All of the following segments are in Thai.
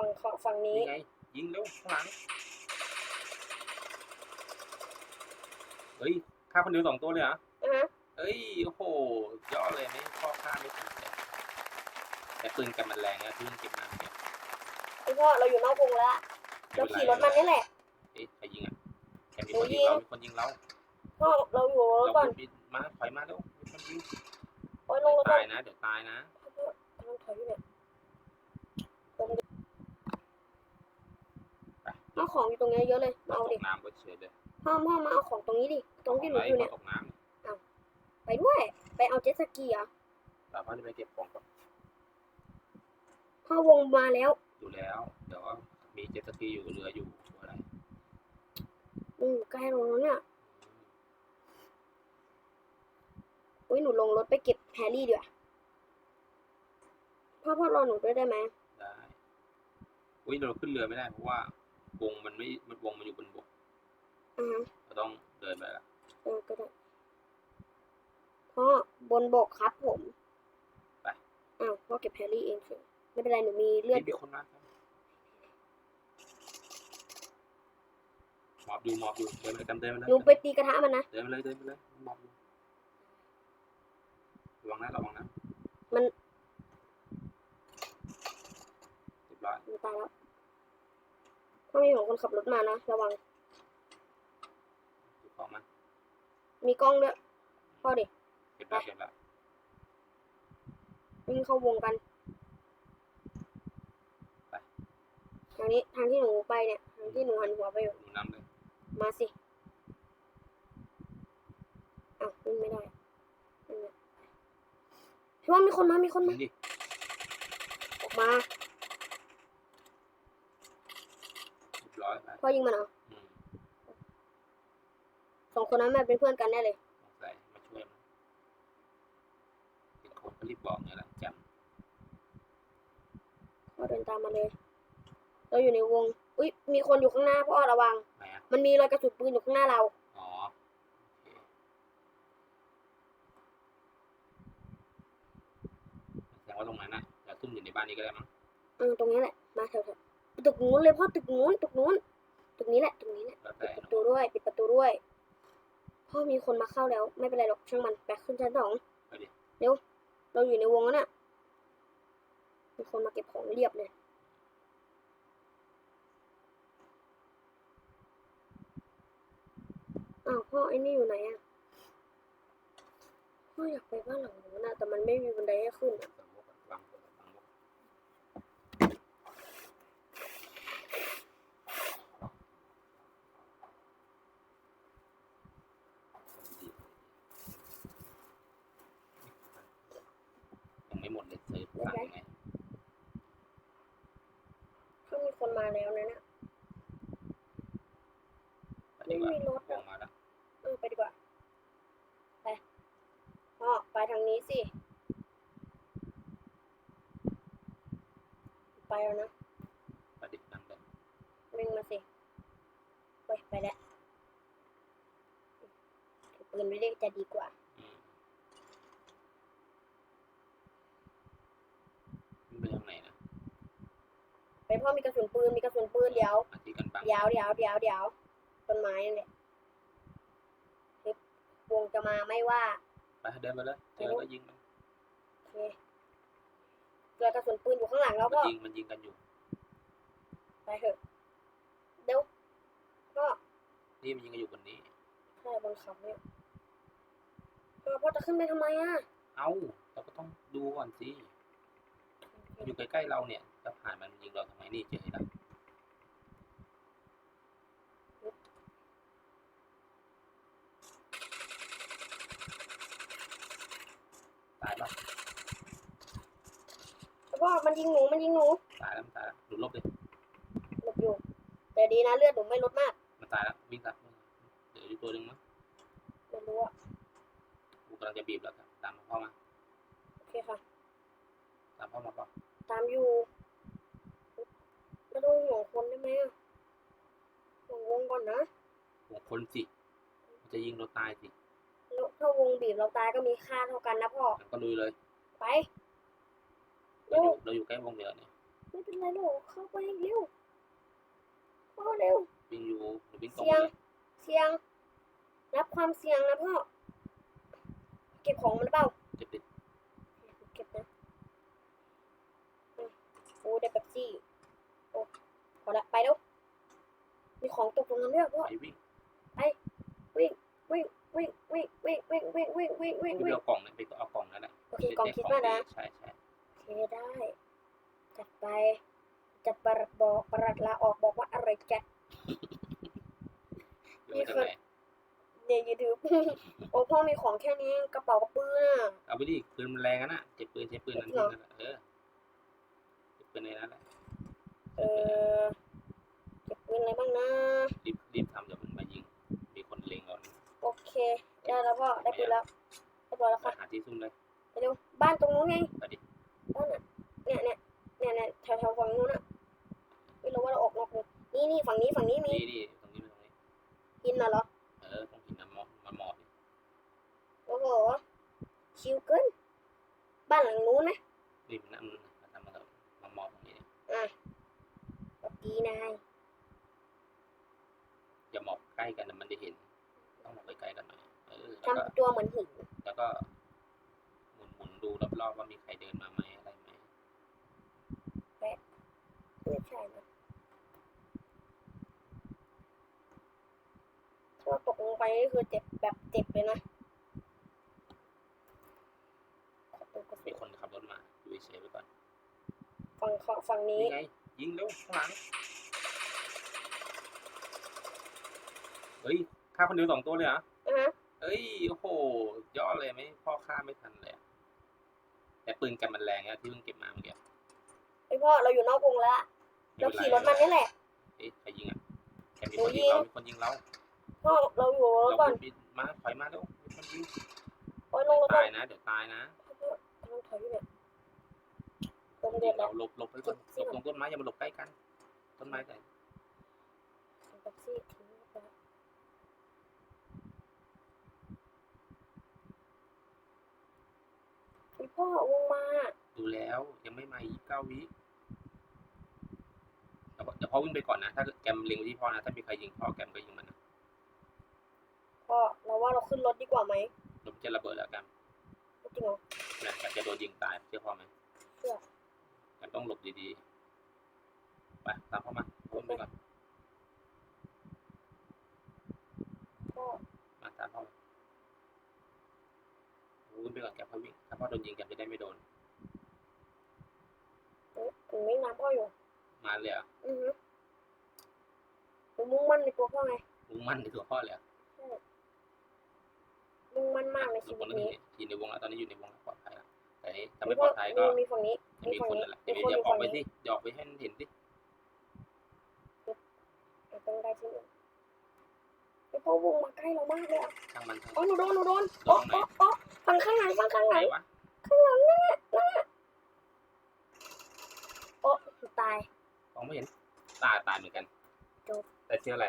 ฝั่งฝั่งฝั่งนี้ นี่ไงยิงเร็วข้างหลังเฮ้ยฆ่าคนเดียวสองตัวเลยเหรออะฮะเอ้ยโอ้โหยอดเลยไม่พ่อฆ่าไม่ทันเลยแต่ปืนกันมันแรงนะที่มันเก็บมาเนี่ยพี่พ่อเราอยู่นอกวงแล้วเราขี่รถมันนี่แหละ เอ๊ะใครยิงอะแกมีคนยิงเรามีคนยิงเราพ่อเราอยู่รถเราก่อนบินมาถอยมาแล้วมีคนยิงโอ้ยลงรถก่อตานยนะ เดี๋ยวตายนะกำลังถอยอยู่เนี่ย เอาของอยู่ตรงนี้เยอะเลยมาเอาตดิกน้ำก็เฉยเลยพ่อพ่อมาเอาของตรงนี้ดิตรงที่หนูไว้อยู่เนี่ยตกน้ไปด้วย ไปเอาเจ็ตสกีเหรอะำแต่พ่อจะไปเก็บของก่อนพ่อวงมาแล้ว อยู่แล้ว เดี๋ยวมีเจ็ตสกีอยู่เรืออยู่ตัวอะไรอืมใกล้ลงแล้วเนี่ยอุ้ยหนูลงรถไปเก็บแฮร์รี่ดีกว่าพ่อพ่อรอหนูด้วยได้ไหมได้อุ้ยเราขึ้นเรือไม่ได้เพราะว่า วงมันไม่มันวงมันอยู่บนบกอ่าฮะเราต้องเดินไปละเออก็ได้พ่อบนบกครับผมไปอ้าวพ่อเก็บแฮร์รี่เองเถอะไม่เป็นไรหนูมีเลือดอมียู่คนมาครับหมอบอยู่หมอบอยู่เดินไปเลยกันเดินไปเลยหนูไปตีกระทะมันนะเดินไปเลยเดินไปเลยหมอบอยู่ระวังนะระวังนะมันเรียบร้อยหนูตายแล้ว พ่อมีของคนขับรถมานะ ระวังเก็บของมันมีกล้องด้วยพ่อดิเก็บแล้วเก็บแล้ววิ่งเข้าวงกันทางนี้ทางที่หนูไปเนี่ยทางที่หนูหันหัวไปอยู่ หนูนำเลยมาสิอ้าววิ่งไม่ได้นั่นแหละพี่ว่ามีคนมา มีคนมายิงดิออกมา เรียบร้อยไป พ่อยิงมันเหรออืมสองคนนั้นมันเป็นเพื่อนกันแน่เลยสงสัยมาช่วยมันเป็นคนก็รีบบอกเนี่ยแหละจพ่อเดินตามมาเลย เราอยู่ในวง อุ้ยมีคนอยู่ข้างหน้าพ่อระวังำไหนอะมันมีรอยกระสุนปืนอยู่ข้างหน้าเรา อ๋อโอเคแสดงว่าตรงนั้นนะอย่าซุ่มอยู่ในบ้านนี้ก็ได้มั้งเออตรงนี้แหละ มาเถอะๆตึกนู้นเลยพ่อตึกนู้นตึกนู้น ตึกนี้แหละตึกนี้แหละแล้วปิแต่ดประตูด้วย ปิดประตูด้วยพ่อมีคนมาเข้าแล้ว ไม่เป็นไรหรอกช่างมันไปขึ้นชั้นสองไปดิเร็วเราอยู่ในวงแล้วน่ะมีคนมาเก็บของเรียบเลยอ้าวพ่อไอ้นี่อยู่ไหนอะพ่ออยากไปบ้านหลังนู้นนะแต่มันไม่มีบันไดให้ขึ้นอะ สมมติวางตัววางมุกยังไม่หมดเลยเซิร์ฟสั่งยังไง ถ้ามีคนมา แล้วนะเนี่ยไปดีกว่าไม่มีรถ ว อะ งมาแล้ว เออไปดีกว่า ไป พ่อไปทางนี้สิ ไปแล้วนะ ไปดินั่งเลย วิ่งมาสิไปไปแล้วถือปืนไม่ได้จะดีกว่า อืมไปทางไหนนะ ไปพ่อมีกระสุนปืน มีกระสุนปืนเดี๋ยวมาที่กันบังเดี๋ยวเดี๋ยวเดี๋ยวเดี๋ยวต้นไม้นั่นแหละเฮ้ยวงจะมาไม่ว่าไปเดินไปเลยเจอก็ยิงมันโอเคเจอกระสุนปืนอยู่ข้างหลังแล้วมันก็ยิงมันยิงกันอยู่ ไปเถอะเดี๋ยวก็นี่มันยิงกันอยู่บนนี้ ใช่บนเขาเนี่ยเออพ่อจะขึ้นไปทำไมอะ เอ้าเราก็ต้องดูก่อนสิอยู่ใกล้ๆเราเนี่ย ถ้าผ่านมันยิงเราทำไมนี่เจอแล้วตายแล้วแต่ว่ามันยิงหนู มันยิงหนู ตายแล้วมันตายแล้วหลุดลบเลยหลบอยู่ แต่ดีนะเลือดหนูไม่ลดมาก มันตายแล้ววิ่งตัดเดี๋ยวอีกตัวหนึ่งมั้งไม่รู้อะกูกำลังจะบีบแล้วครับตามพ่อมา โอเคค่ะ ตามพ่อมาพ่อตามอยู่ ไม่ต้องห่วงคนได้ไหมอะห่วงวงก่อนนะ หัวคนสิมันจะยิงเราตายสิแล้วถ้าวงบีบเราตายก็มีค่าเท่ากันนะพ่องั้นก็ลุยเลยไป เราอยู่เราอยู่ใกล้วงเดียวเนี่ยไม่เป็นไรหรอกเข้าไปเร็วพ่อเร็ว วิ่งอยู่หรือวิ่งตรงเสียง เลยเสียง รับความเสี่ยงนะพ่อ เก็บของมันหรือเปล่า เจ็บดิเก็บนะอืมโอ้ได้เป๊ปซี่โอ้พ อละไปแล้ว มีของตกตรงนั้นด้วยพ่อไปวิ่งวิ่งวิ่งวิ่งวิ่งวิ่งวิ่งวิ่งวิ่งวิ่งวิ่งไปวิ่งเอากล่องนั้นไปเอากล่องนั้นแหละโอเคกล่องคิดว่านะใช่ใช่โอเคได้จัดไปจัดประหลัดบอกประหลัดลาออกบอกว่าอะไรแกะเดี๋ยวมาจากไหนเนี่ยยูทูบโอ้พ่อมีของแค่นี้กระเป๋ากระปื้อน่ะเอาไปดิปืนมันแรงอะนะเจ็บปืนใช้ปืนนั้นจริงเหรอนั่นแหละเออเจ็บปืนในนั้นแหละ เออเก็บปืนอะไรบ้างนะ รีบรีบทำเดี๋ยวมันมายิง มีคนเล็งเรานะโอเค ได้แล้วพ่อได้ปืนแล้วเรียบร้อยแล้วไปค่ะหาที่ซุ่มเลยไปเร็วบ้านตรงนู้นไงไปดิบ้านอะเนี่ยเนี่ยเนี่ยเนี่ยแถวแถวฝั่งนู้นอะไม่รู้ว่าเราออกนอกเลยนี่นี่ฝั่งนี้ฝั่งนี้มีนี่ดิตรงนี้ตรงนี้ กินน่ะเหรอเออต้องหินน้ำมอมาหมอบดิโอ้โหชิวเกินบ้านหลังนู้นนะนี่มันนั่งมาทำมาเถอะมาหมอบตรงนี้ดิอะสวัส ดีนายอย่าหมอบใกล้กันนะมันจะเห็น ต้องหมอบใกล้ๆกันหน่อยเออแล้วก็ทำตัวเหมือนหินแล้วก็ หมุนหมุนดูรอบๆว่ามีใครเดินมาไหมอะไรไหมไม่ใช่นะถ้าเราตกลงไปนี่คือเจ็บแบบเจ็บเลยนะขอตัวกระสุมีนคนขับรถมาดูเฉยๆไว้ก่อนฝั่งขอฝั่งนี้ นี่ไง ยิงเร็วข้างหลังเฮ้ยฆ่าคนเดียวสองตัวเลยเหรออะฮะเอ้ยโอ้โหยอดเลยไหมพ่อฆ่าไม่ทันเลยอะแต่ปืนกันมันแรงอะที่เพิ่งเก็บมาเมื่อกี้ไอพ่อเราอยู่นอกวงแล้วอะเราขี่รถมันนี่แหละ เอ๊ะใครยิงอะแกมีคนยิงเรามีคนยิงเราพ่อเราอยู่รถเราก่อนบินมาถอยมาเร็วมีคนยิงโอ้ยลงรถก่อตานยนะ เดี๋ยวตายนะกำลังถอยอยู่เนี่ย ลงยิเดืองดแล้เราวหลบหลบไปก่อนหลบตรงต้นไม้อย่ามาหลบใกล้กัน ต้นไม้แต่แท็กซี่ทิ้งไปแล้วไอพ่อวงมาดูแล้วยังไม่มาอีกเก้าวิเดี๋ยวเดี๋ยวพ่อวิ่งไปก่อนนะ ถ้าแกมเล็งไปที่พ่อนะถ้ามีใครยิงพ่อแกมก็ยิงมันนะพ่อเราว่าเราขึ้นรถดีกว่าไหมเดี๋ยวมันจะระเบิดแล้วแกมจริงเหรอนะแกมจะโดนยิงตายเชื่อพ่อไหมเชื่อ แกมต้องหลบดีๆ ไปตามพ่อมาพ่อวิ่งไปก่อนพ่อมาตามพ่อมาวิ่งไปก่อนแกมพ่อวิ่งถ้าพ่อโดนยิงแกมจะได้ไม่โดนเอ๊ะถึงไม่น้ำพ่ออยู่ มาเลยเหรอะอือฮึผมมุ่งมั่นในตัวพ่อไง มุ่งมั่นในตัวพ่อเลยเหรอะมุ่งมั่นมากในทุชีกควินตต้องนี้เห็นทีในวงแล้วตอนนี้อยู่ในวงแล้วปลอดภัย แล้วแต่นี่ถ้าไม่ปลอดภัยก็มีฝั่งนี้จะมีคนนั่นแหละจะมีมีคนเดี๋ยวอยู่ออกฝั่งไปนี้สิเดี๋ยวออกไปให้มันเห็นสิเราต้องได้ที่หนึ่งไอพ่อวงมาใกล้เรามากเลยอะช่างมันช่างอ๋อหนูโดนหนูโดนโดโอ๊ะนไหนโอ๊ะโอ๊ะฝั่งข้างหลังฝั่งข้างหไหนลังวะข้างหลังนั่นแหละนั่นแหละโอ๊ะหนูตายมองไม่เห็นตายตายเหมือนกันจบแต่เชื่ออะไร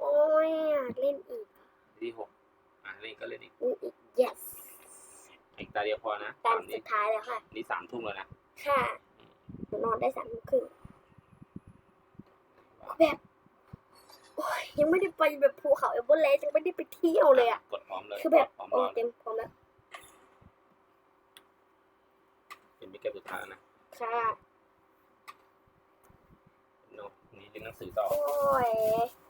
โอ้ยอยากเล่นอีกที่หกอะเล่นก็เล่นอีกเล่นอีก yes อีกตาเดียวพอนะตาตามนสุนี้ดท้ายแล้วค่ะ นี่สามทุ่มแล้วนะค่ะหนูนอนได้สามทุ่มครึ่งแบบ โอ้ยยังไม่ได้ไปแบบภูเขาเอเวอเรสต์ยังไม่ได้ไปเที่ยวเลยอะ กดพร้อมเลยคือแบบ พร้อมโอ้รอเต็มพร้อมแล้ว เป็นมิเกมสุดท้ายแล้วนะค่ะ เนาะนี่เรียนหนังสือต่อ โอ้ย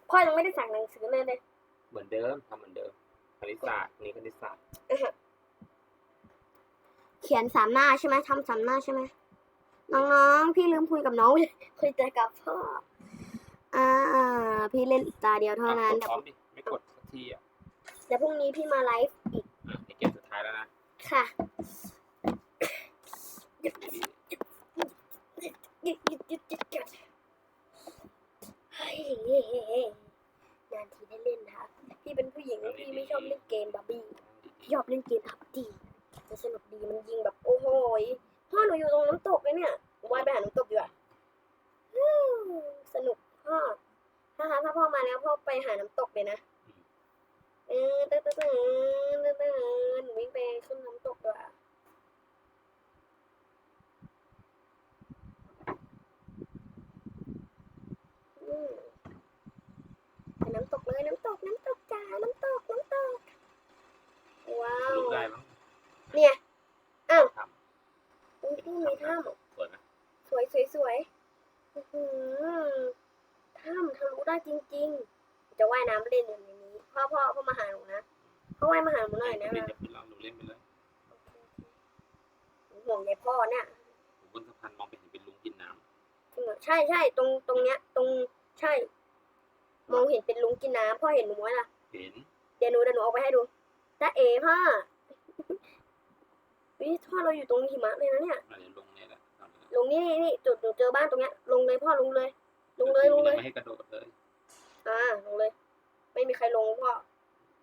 พ่อยังไม่ได้สั่งหนังสือเลยเลย เหมือนเดิมทำเหมือนเดิมคณิตศาสตร์นี่คณิตศาสตร์ เขียนสามหน้าใช่ไหมทำสามหน้าใช่ไหมน้องๆ พี่ลืมคุยกับน้องเลยคุยแต่กับพ่ออ่าพี่เล่นอีกตาเดียวเท่านั้นกดเดี๋ยวพร้อมดิ ไม่กดสักทีอะเดี๋ยวพรุ่งนี้พี่มาไลฟ์อีกอะนี่เกมสุดท้ายแล้วนะค่ะดีหยุดหยุดหยุดหยุดหยุดเฮ้ยนานทีได้เล่นนะคะพี่เป็นผู้หญิงพี่ไม่ชอบเล่นเกมบาร์บี้ๆพี่ชอบเล่นเกมพับดี จะสนุกดีมันยิงแบบโอ้โหยพ่อหนูอยู่ตรงน้ำตกเลยเนี่ยว่ายไปหาน้ำตกดีกว่าฮู้สนุกพ่อถ้าถ้าพ่อมาแล้วพ่อไปหาน้ำตกเลยนะเออตื่นตื่นตื่นตื่นหนูวิ่งไปขึ้นน้ำตกดีกว่า เนี่ย อ้าว ท อุ้ยำ พี่มีถ้ สวยไหมำสวยสวยสวยอื้อหือถ้ำทะลุได้จริง ๆ จะว่ายน้ำเล่นอยู่ในนี้ พ่อพ่อพ่อมาหาหนูนะพ่ อว่ายมาหาหนูหน่อยนะเล่นจะเป็นเราหนูเล่นไปเลยหนูห่วงยายพ่อเนี่ยผมบนสะพานมองไปเห็นเป็นลุงกินน้จริงเหรอใช่ใช่ตรงตรงเนี้ย ตรงใช่ มองเห็นเป็นลุงกินน้ำพ่อเห็นหนูไหมล่ะำเห็นเดี๋ยวหนูเดี๋ยวหนูเอาไปให้ดูจ้าเอ๋พ่อวิพ่อเราอยู่ตรงหิมะเลยนะเนี่ย อะไรลงเนี่ยแหละตอนนี้ลงนี่นี่นี่จุดหนูเจอบ้านตรงเนี้ย ลงเลยพ่อลงเลย ลงเลยลงเลย ไม่ให้กระโดดเลยอ่าลงเลย ไม่มีใครลงพ่อ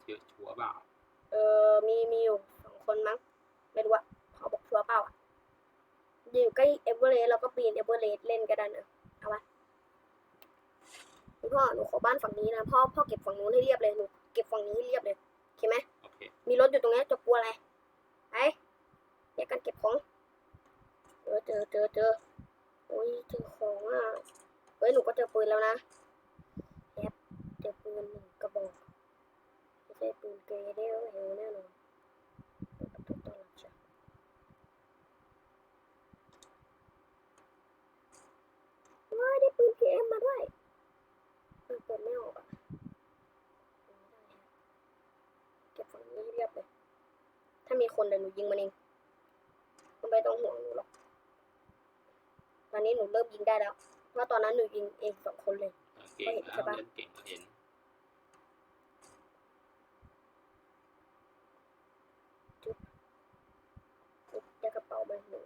เชื่อชัวร์เปล่า เออมีมีอยู่สองคนมั้ง ไม่รู้อะพ่อบอกชัวร์เปล่าอะอยู่ใกล้เอเวอเรสต์เราก็ปีนเอเวอเรสต์เล่นกันได้นะเอาวะพ่อหนูขอบ้านฝั่งนี้นะพ่อพ่อเก็บฝั่งนู้นให้เรียบเลยหนูเก็บฝั่งนี้ให้เรียบเลยโอเคไหมโอเคมีรถอยู่ตรงนี้จะกลัวอะไรไปแยกกันเก็บของเออเจอเจอเจอโอ้ยเจอของอะเฮ้ยหนูก็เจอปืนแล้วนะแอบเจอปืนหนึ่งกระบอกไม่ใช่ปืนเกรเดลเฮลแน่นอนเปิดประตูต้อนรับจ้ะว้ายได้ปืนพีเอ็มมาด้วยเออเปิดไม่ออกอะเปิดไม่ได้ฮะเก็บฝั่งนี้เรียบเลย ถ้ามีคนเดี๋ยวหนูยิงมันเองมันไม่ต้องห่วงหนูหรอก ตอนนี้หนูเริ่มยิงได้แล้ว เพราะตอนนั้นหนูยิงเองสองคนเลยเก่งแล้ใช่วปะเล่นเก่งเห็น ปุ๊บได้กระ เป๋าใบหนู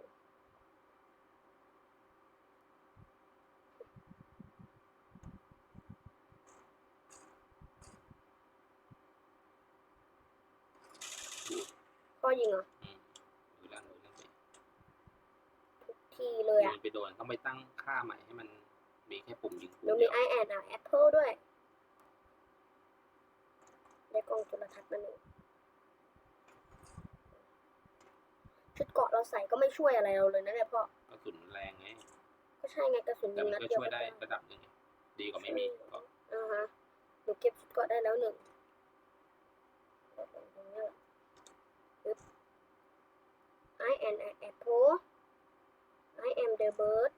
พ่อยิงเหรออืมดูแล้วดูแล้วสิทุกทีเลยอะมันไปโดนต้องไปตั้งค่าใหม่ให้มันมีแค่ปุ่มยิงหปุ่นูมมีเดียวไอแอนอะแอปเปิลด้วย ได้กล้องจุลทรรศน์มาหนึ่ง ชุดเกราะเราใส่ก็ไม่ช่วยอะไรเราเลยนะเนี่ยพ่อกระสุนแรงไงก็ใช่ไงกระสุนแต่ยิงมันนัดก็เดียวช่วยก็ได้ตายระดับหนึ่งไงดีกว่าไม่มีก็อ่าฮะหนูเก็บชุดเกราะได้แล้วหนึ่งเอาตรงนี้แหละปึ๊บ I am an apple I am the bird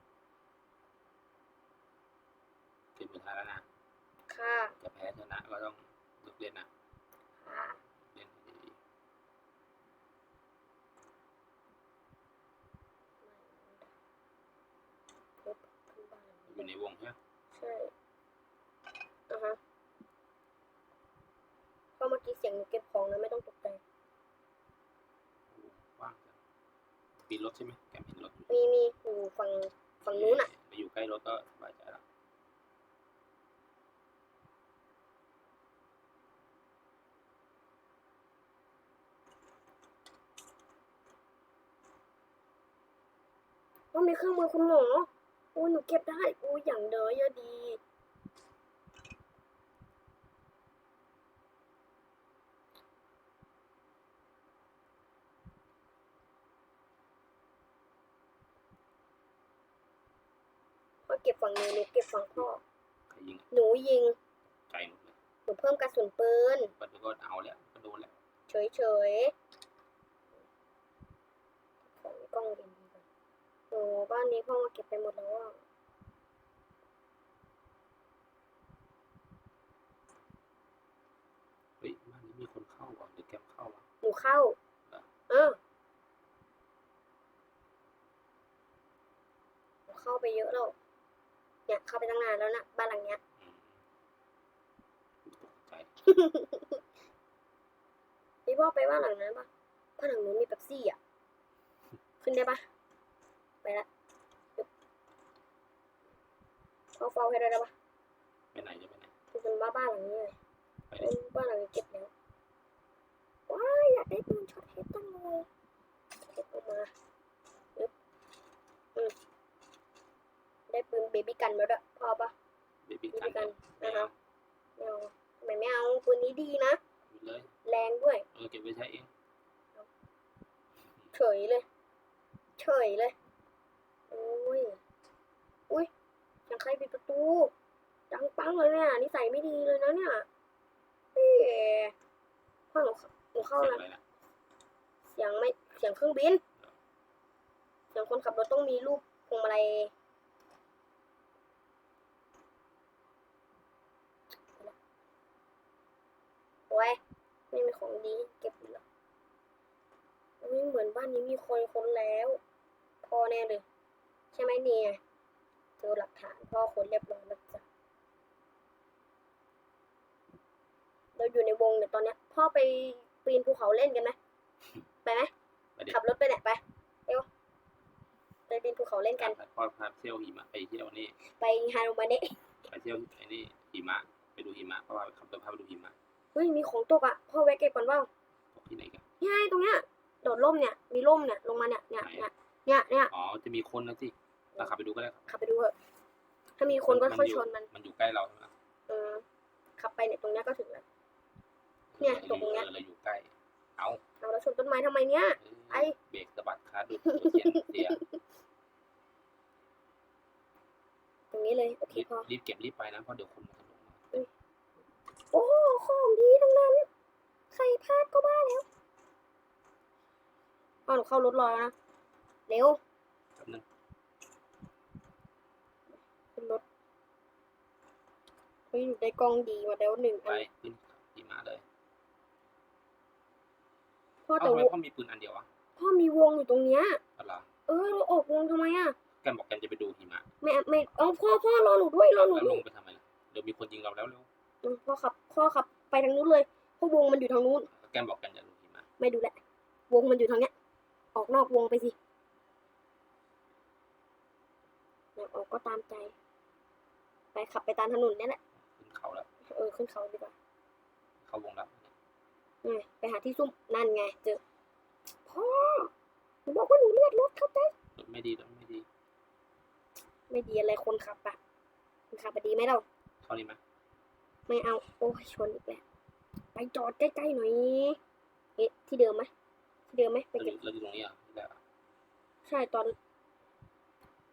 เป็นสุดท้ายแล้วนะค่ะ จะแพ้ชนะก็ต้องเลือกเล่นนะค่ะ เล่นให้ดี ปึ๊บขึ้นบ้าน อยู่ในวงใช่ไหมใช่อ่าฮะพอเมื่อกี้เสียงหนูเก็บของนะไม่ต้องตกใจวงว่างจังปีนรถใช่ไหมแกมเห็นรถอยู่มีมีอยู่ฝั่งฝั่งนู้นอะมาอยู่ใกล้รถก็สบายใจแล้วว่ามีเครื่องมือคุณหมอโอ้ยหนูเก็บได้โอ้ยอย่างเดอเยอะดีพ่อเก็บฝั่งนี้หนูเก็บฝั่งพ่อ ใครยิงหนูยิงใจหมดเลยหนูเพิ่มกระสุนปืนก็ก็เอาแล้วก็โดนแล้ว เฉยเฉยๆของกล้องเด่นดีกว่าโอ้ บ้านนี้พ่อมาเก็บไปหมดแล้วอะเฮ้ยบ้านนี้มีคนเข้าว่ะหรือแกมเข้าวะหนูเข้า เออหนูเข้าไปเยอะแล้วเนี่ยเข้าไปตั้งนานแล้วนะบ้านหลังเนี้ยอืมตกใจพี่พ่อไปบ้านหลังนั้นปะบ้านหลังนู้นมีเป๊ปซี่อะ ขึ้นได้ปะ ไปละปึ๊บพ่อเฝ้าให้ด้วยได้ปะไปไหนจะไปไหนคือเป็นบ้านบ้านหลังนี้เลยไปเอเลยอบ้านหลังนี้เก็บแล้วว้ายอยากได้ปืนช็อตเฮดจังเลยเก็บออกมาปึ๊บอืมได้ปืนเบบี้กันมาด้วยพอปะเบบี้เบกันบี้กันไม่นะเอาคะไม่เอาทำไมไม่เอาปืนนี้ดีนะไปเลยแรงด้วยเออเก็บไว้ใช้เองเฉยเลย เฉยเลย โอ้ย อุ้ยยังใครปิดประตู ดังปังเลยเนี่ยนิสัยไม่ดีเลยนะเนี่ยเอ๊ะพ่อหนูหนูเข้าเสียงแล้วอะไรนะเสียงไม่เสียงเครื่องบิน เสียงคนขับรถต้องมีรูปพวงมาลัยโอ้ยไม่มีของดีเก็บเลยอุ้ยเหมือนบ้านนี้มีคนคนแล้วพ่อแน่เลย ใช่ไหมเนี่ยเจอหลักฐานพ่อคนเรียบร้อยแล้วจ้ะเราอยู่ในวงเนี่ยตอนเนี้ยพ่อไปปีนภูเขาเล่นกันไหมไปไหมไปเด็กขับรถไปเนี่ยไปเร็วไปปีนภูเขาเล่นกันพ่อพาเที่ยวหิมะไปเที่ยวนี่ ไปฮารุมาเนะไปเที่ยวไอ้นี่หิมะ ไปดูหิมะเพราะว่าขับรถพาไปดูหิมะเฮ้ยมีของตกอะพ่อแวะเก็บก่อนว่าตกที่ไหนกันนี่ไงตรงเนี้ยโดดร่มเนี่ยมีร่มเนี่ยลงมาเนี่ยเนี่ยเนี่ย เนี่ยเนี่ยอ๋อจะมีคนนะสิเราขับไปดูก็ได้ครับขับไปดูเถอะถ้ามีคนก็ค่อยชนมัน มันอยู่ใกล้เราใช่ไหมเออขับไปเนี่ยตรงเนี้ยก็ถึงแล้ว เนี่ยตรงเนี้ยเออเราอยู่ใกล้ เอาเอาแล้วชนต้นไม้ทำไมเนี่ย ไอ้เบรกสะบัดคาดูดเสียงเสียตรงนี้เลยโอเครีบพอรีบเก็บรีบไปนะเพราะเดี๋ยวคนมันจะลงมาโอ้ของดีทั้งนั้น ใครพลาดก็บ้าแล้วเอาหนูเข้ารถรอแล้วนะ เร็วแป๊บนึงขึ้นรถเฮ้ยหนูได้กล้องดีมาแล้วหนึ่งไปอันขึ้นหิมะเลยพ่อเอ้าแต่ทำไมวงพ่อมีปืนอันเดียววะพ่อมีวงอยู่ตรงเนี้ย อะไรอเออเราออกวงทำไมอะแกบอกแกจะไปดูหิมะไม่ไม่เอาพ่อพ่อรอหนูด้วยรอหนูแล้วด้ลวยงไปทำไมล่ะเดี๋ยวมีคนยิงเราแล้วเร็วอืมพ่อขับพ่อขับไปทางนู้นเลยเพราะวงมันอยู่ทางนู้น แกบอกแกจะดูหิมะไม่ดูแลวงมันอยู่ทางเนี้ย ออกนอกวงไปสิ อยากออกก็ตามใจ ไปขับไปตามถนนเนี่ยแหละ ขึ้นเขาแล้ว เออขึ้นเขาดีกว่าเข้าวงแล้วไงไปหาที่ซุ่มนั่นไงเจอพ่อหนูบอกว่าหนูเลือดรถเข้าใจรถไม่ดีรถไม่ดี ไม่ดีอะไรคนขับอะคนขับอะดีไหมเรา เข้านี่ไหมไม่เอา โอ้ยชนอีกแล้ว ไปจอดใกล้ๆหน่อย เอ๊ะ ที่เดิมไหมที่เดิมไหมไปเราอเก็บยู่เราอยู่ตรงนี้เหรอะแล้ว ใช่ตอน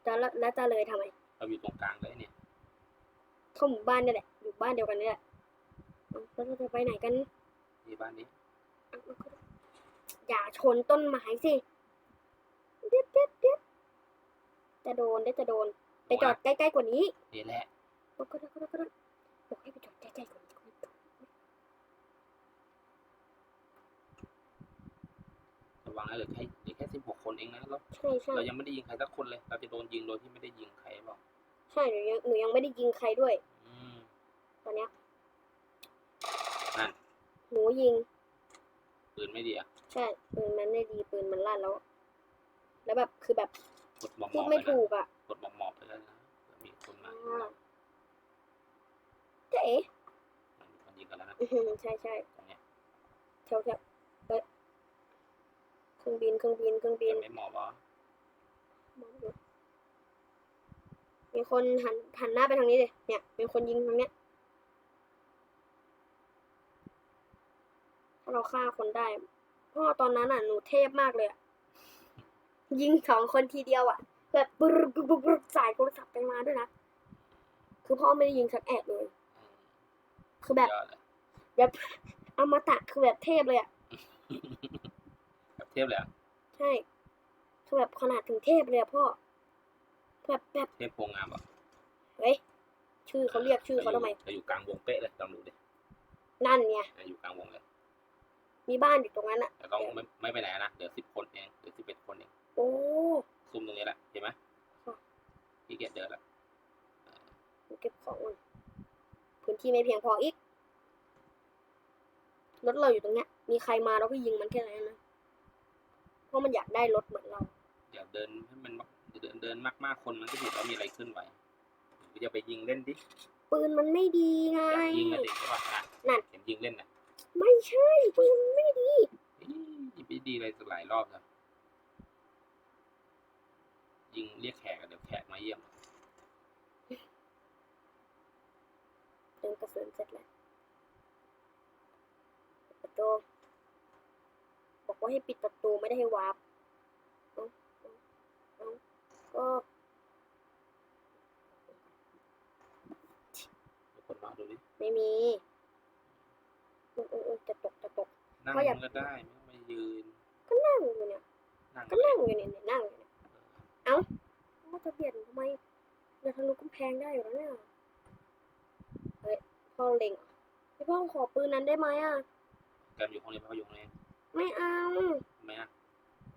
จะแล้วแล้วจะเลยทำไมเราอยู่ตรงกลางเลยเนี่ยเข้าหมู่บ้านนี่แหละอยู่บ้านเดียวกันนี่แหละเอาแล้วเราจะไปไหนกันนี่บ้านนี้เอาเอาก็ได้อย่าชนต้นไม้สิเด็ดเด็ดเด็ดจะโดนได้จะโดน ไปจอดใกล้ๆกว่านี้นี่แหละเอาก็ได้ก็ได้ก็ได้บอกให้ไปจอดใกล้ๆกว่านี้ระวังนะเหลือแค่เหลือแค่สิบหกคนเองนะแล้วใช่ใช่เรายังไม่ได้ยิงใครสักคนเลย เราจะโดนยิงโดยที่ไม่ได้ยิงใครหรอกใช่หนูยังหนูยังไม่ได้ยิงใครด้วย อืมตอนเนี้ยนั่นหนูยิง ปืนไม่ดีอะใช่ปืนมันไม่ดีปืนมันลั่นแล้ว แล้วแบบคือแบบกดหมอบหมพูอดบไปไม่นะถูกอะกดหมอบหมอบไปแล้วนะเผื่อมีคนมาอ่าเจ๊เอ๋มันมันยิงกันแล้วนะอื้อหือใช่ใช่ตรงเนี้ยแถวแถวเอ้ยเค รื่องบินเครื่องบินเครื่องบินจะไม่หมอบเหรอมีคนหันหันหน้าไปทางนี้เลยเนี่ย มีคนยิงทางเนี้ย ถ้าเราฆ่าคนได้พ่อตอนนั้นอะหนูเทพมากเลยอะยิงสองคนทีเดียวอะ แบบปรึบปรึบปรึบปรึบสายโทรศัพท์ไปมาด้วยนะ คือพ่อไม่ได้ยิงสักแอะเลยอืมคือแบบยอดเลยแบบอมตะคือแบบเทพเลยอะแบบ เทียบเลยอะใช่คือแบบขนาดถึงเทพเลยอะพ่อแบบแบบเทพโพงามอะเฮ้ยชื่อเขาเรียกชื่อเขาทำไมเราอยู่กลางวงเป๊ะเลยลองดูดินั่นไงอะอยู่กลางวงเลย มีบ้านอยู่ตรงนั้นอะแต่ก็ไม่ไม่ไปไหนนะเหลือสิบคนเองเหลือสิบเอ็ดคนเองโอ้ซุ่มตรงนี้แหละเห็นไหมค่ะพี่เกียจเดินละเก็บของก่อนพื้นที่ไม่เพียงพออีกรถเราอยู่ตรงเนี้ย มีใครมาเราก็ยิงมันแค่นั้นนะเพ ราะมันอยากได้รถเหมือนเราเดี๋ยวเดินให้มันแบบเดินเดินมากๆคนมันก็เห็นว่ามีอะไรเคลื่อนไหวหรือจะไปยิงเล่นดิปืนมันไม่ดีไงอยากยิงอะเด็กใช่ป่ะอะนั่นเห็นยิงเล่นนะไม่ใช่ปืนมันไม่ดีอี๋ไปดีอะไรสักหลายรอบแล้วยิงเรียกแขกอะเดี๋ยวแขกมาเยี่ยมเติมกระสุนเสร็จแล้วปิดประตู บอกว่าให้ปิดประตูไม่ได้ให้วาร์ปก็คนมาดูดิไม่มีเออเออเอจะตกจะตกนั่งก็อย่าก็ได้ไม่ต้องไปยืน ก็นั่งอยู่เนี่ยก็นั่งอยู่เนี่ยนั่งอยู่เนี่ยเอ้าว่าจะเบียดทำไมเดินทะลุกำแพงได้อยู่แล้วเนี่ยเฮ้ยพ่อเล็งพี่พ่อขอปืนนั้นได้ไหมอะแกมอยู่ห้องเรียนพ่ออยู่ห้องเรียน ไม่เอาทำไมอะ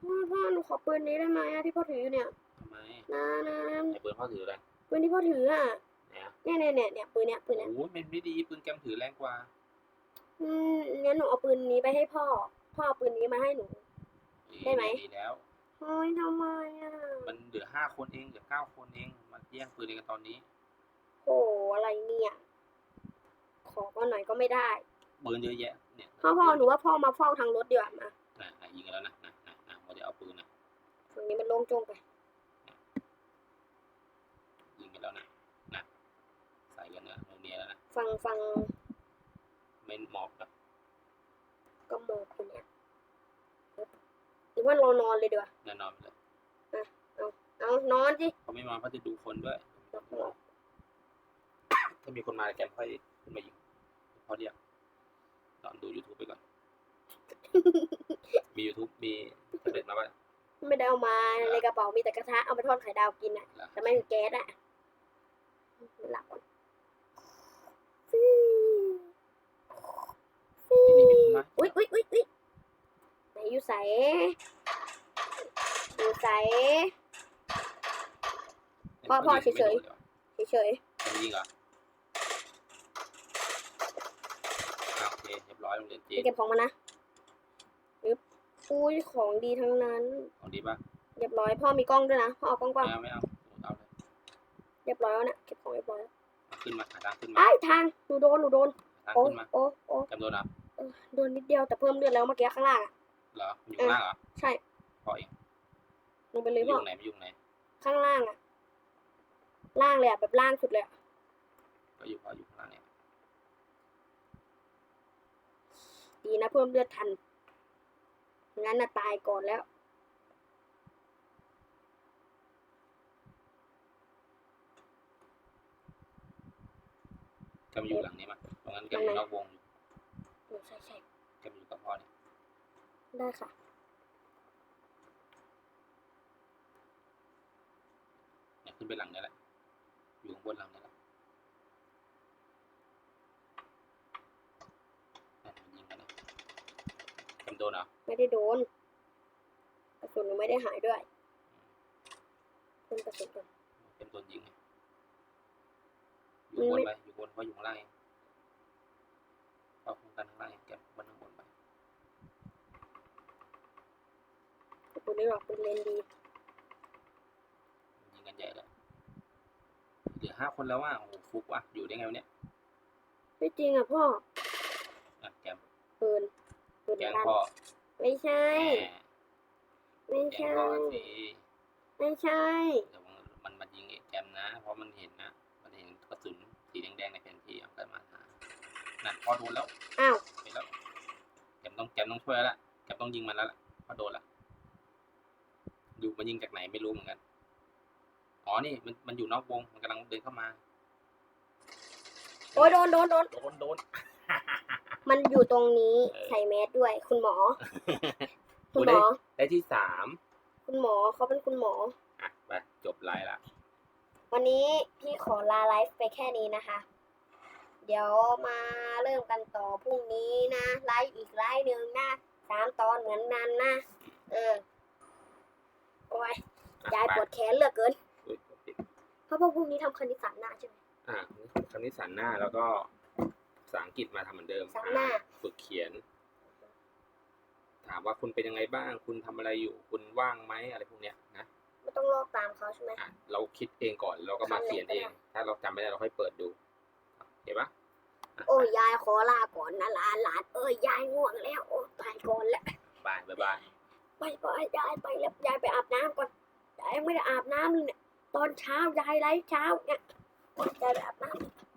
พ่อพ่อหนูขอปืนนี้ได้ไหมอะที่พ่อถืออยู่เนี่ยทำไมนะนะไอ้ปืนพ่อถืออะไรปืนที่พ่อถืออะไหนอะเนี่ยเนี่ยเนี่ยเนี่ยปืนเนี่ยปืนเนี่ยโอ้ยมันไม่ดีปืนแกมถือแรงกว่า อืมงั้นหนูเอาปืนนี้ไปให้พ่อ พ่อเอาปืนนี้มาให้หนู ได้ไหม ดีแล้วเฮ้ยทำไมอะมันเหลือห้าคนเองเหลือเก้าคนเองมาแย่งปืนกันตอนนี้ โหอะไรเนี่ย ขอก็หน่อยก็ไม่ได้ ปืนเยอะแยะเนี่ยพ่อพ่อหนูว่าพ่อมาเฝ้าทางรถดีกว่ามาน่ะน่ะยิงกันแล้วนะนะนะนะว่าจะเอาปืนนะฝั่งนี้มันโล่งโจงไปยิงกันแล้วนะนะใส่กันเนอะโรงเรียนแล้วนะฟังฟังไม่เหมาะกับก็โมกคนเนี้ยหรือว่าเรานอนเลยดีกว่าแน่นอนไปเลยเอานอนสิเขาไม่มาเขาจะดูคนด้วยถ้ามีคนมาแกมค่อยขึ้นมายิงพอเรียกต อนดู YouTube ไปก่อน มี YouTube มีแท็บเล็ตมาป่ะไม่ได้เอามาในกระเป๋ามีแต่กระทะเอาไปทอดไข่ดาวกินอะ เหรอแต่ไม่มีแก๊สอะหลับก่อนฟีที่นี่มีคนมาอุ้ยอุ้ยอุ้ยอุ้ยไหนอยู่ใสอยู่ใส พ่อพ่อเฉยๆไม่โดนลวะเฉยจะยิงเหรออะโอเคเรียบร้อยโรงเรียนๆจีไปนเก็บของมานะยึบอุ้ยของดีทั้งนั้น ของดีป่ะเรียบร้อยพ่อมีกล้องด้วยนะพ่อเอากล้องเปล่าไม่เอาไม่เอาเอาเลยเรียบร้อยแล้วเนี่ยเก็บของเรียบร้อยแล้วเอาขึ้นมาหาทางขึ้นมาไอ้ยทางหนูโดนหนูโดนทางโอ้ขึ้นมาโอ้โอ้จำโดนอะโดนนิดเดียวแต่เพิ่มเลือดแล้วเมื่อกี้ข้างล่างอะเหรออยู่ข้างล่างเหรอใช่พอเองลงไปเลไม่ยพ่อยุ่งไหนไม่ยุ่งไหนข้างล่างอะล่างเลยอะแบบล่างสุดเลยอะก็อยู่พออยู่ข้างล่างเนี่ย ดีนะเพิ่มเลือดทัน งั้นน่ะตายก่อนแล้วแกมาอยู่หลังนี้มาตรงนั้นแกอยู่นอกวงอยู่เออใช่ใช่แกมาอยู่กับพ่อเนี่ยได้ค่ะ เนี่ยขึ้นไปหลังนี่แหละ อยู่ข้างบนหลังนี่แหละนั่นมันยิงกันนะแกม โดนเหรอไม่ได้โดนกระสุนหนูไม่ได้หายด้วยเพิ่มกระสุนก่อนแกมโดนยิงไงอยู่บนไปอยู่บนเพราะอยู่ข้างล่างเองเอาคุ้มกันข้างล่างเองแกมบนข้างบนไปกระสุนนี่หรอกเป็นเลนดีมันยิงกันใหญ่เลยเหลือห้าคนแล้วว่ะโอ้โหฟุกว่ะอยู่ได้ไงวะเนี่ยไม่จริงอะพ่ออะแกมปืน ปืนแกงลั่นพ่อไม่ใช่แหมไม่แกงใช่ พ่อสิไม่ใช่ เดี๋ยวมันมันมายิงไอ้แกมนะ เพราะมันเห็นนะ มันเห็นกระสุนสีแดงๆในแผนที่เอากันมาหานั่นพอโดนแล้วอ้าวไปแล้วแกมต้องแกมต้องช่วยแล้วล่ะแกมต้องยิงมันแล้วล่ะพอโดนละอยู่มันยิงจากไหนไม่รู้เหมือนกันอ๋อนี่มันมันอยู่นอกวงมันกำลังเดินเข้ามา โอ้ยโดนโดนโดนโดนโดน มันอยู่ตรงนี้เออ ใส่แมสด้วย คุณหมอ คุณหมอได้ที่สามคุณหมอเขาเป็นคุณหมอ อะไปจบไลน์ละ วันนี้พี่ขอลาไลฟ์ไปแค่นี้นะคะ เดี๋ยวมาเริ่มกันต่อพรุ่งนี้นะไลฟ์อีกไลฟ์หนึ่งนะสามตอนเหมือนนั้นนะ เออ โอ้ยอะยายไปปวดแขนเหลือเกิน อุ๊ยปิดเพราะว่าพรุ่งนี้ทำคณิตศาสตร์หน้าใช่ไหม อะคำนิสสันหน้าแล้วก็ภา ษาอังกฤษมาทำเหมือนเดิมสันหน้า อะฝึกเขียน ถามว่าคุณเป็นยังไงบ้าง คุณทำอะไรอยู่ คุณว่างไหมอะไรพวกเนี้ยนะ ไม่ต้องลอกตามเขาใช่ไหม อะเราคิดเองก่อนเราก็มาเขียนเอง ถ้าเราจำไม่ได้เราค่อยเปิดดูเห็นปะอะโอ้ยยายขอลาก่อนนะหลานหลานเอ้ยยายง่วงแล้วโอ้ตายก่อนแล้วบายบายบาย ไปไปยายไปแล้วยายไปอาบน้ำก่อนยายยังไม่ได้อาบน้ำเลยเนี่ยตอนเช้ายายไลฟ์เช้าเนี่ยยายไปอาบน้ำ